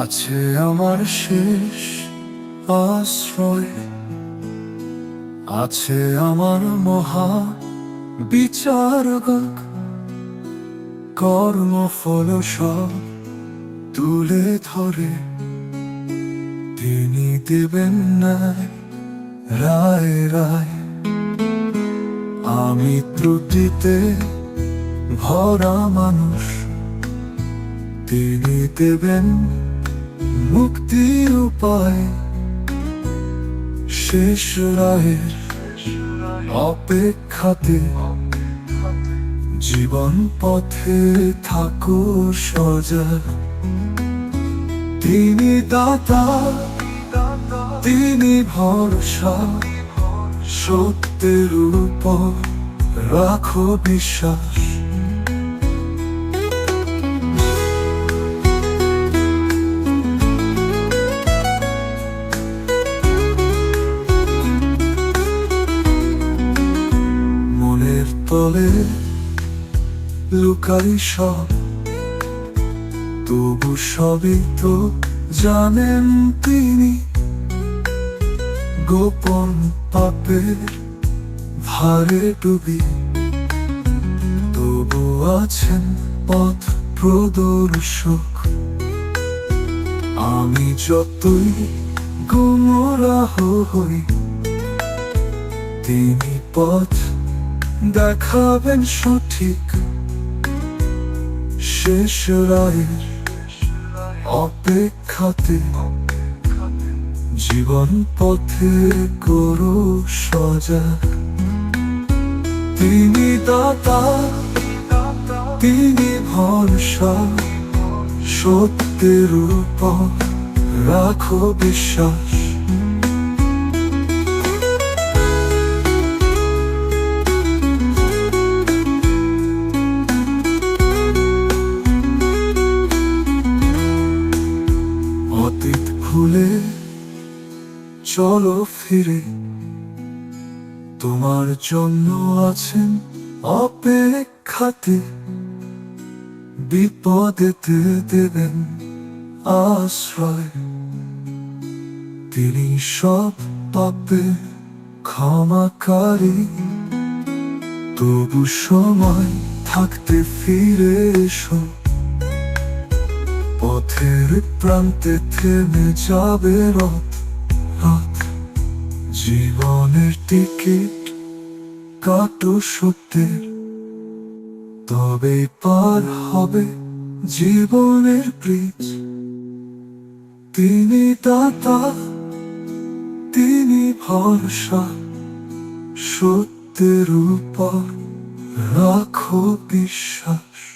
আছে আমার শেষ আশ্রয়। আছে আমার মহা বিচারক। কর্মফল সব তুলে ধরে। তিনি দেবেন না রায় রায়। আমি ত্রুটিতে ভরা মানুষ। তিনি দেবেন মুক্তির উপায় শেষ রায়ের অপেক্ষাতে জীবন পথে থাকো সজাগ তিনি দাতা, তিনি ভরসা, সত্যের উপর রাখো বিশ্বাস। তলে লুকাই সব। তবু সবই তো জানেন তিনি। গোপন পাপের ভারে ডুবি। তবু আছেন পথ প্রদর্শক। আমি যতই গুমরাহ হই, তিনি পথ দেখাবেন সঠিক শেষ রায়ের অপেক্ষাতে জীবন পথে করো সজাগ তিনি দাতা, তিনি ভরসা, সত্যের উপর রাখো বিশ্বাস। চলো ফিরে। তোমার জন্য আছেন অপেক্ষাতে। বিপদেতে দেবেন আশ্রয়। তিনি সব পাপে ক্ষমাকারী। তবু সময় থাকতে ফিরে এসো। পথের প্রান্তে থেমে যাবে রথ। জীবনের টিকিট কাটো সত্যের, তবেই পার হবে জীবনের ব্রিজ। তিনি দাতা, তিনি ভরসা, সত্যের উপর রাখো বিশ্বাস।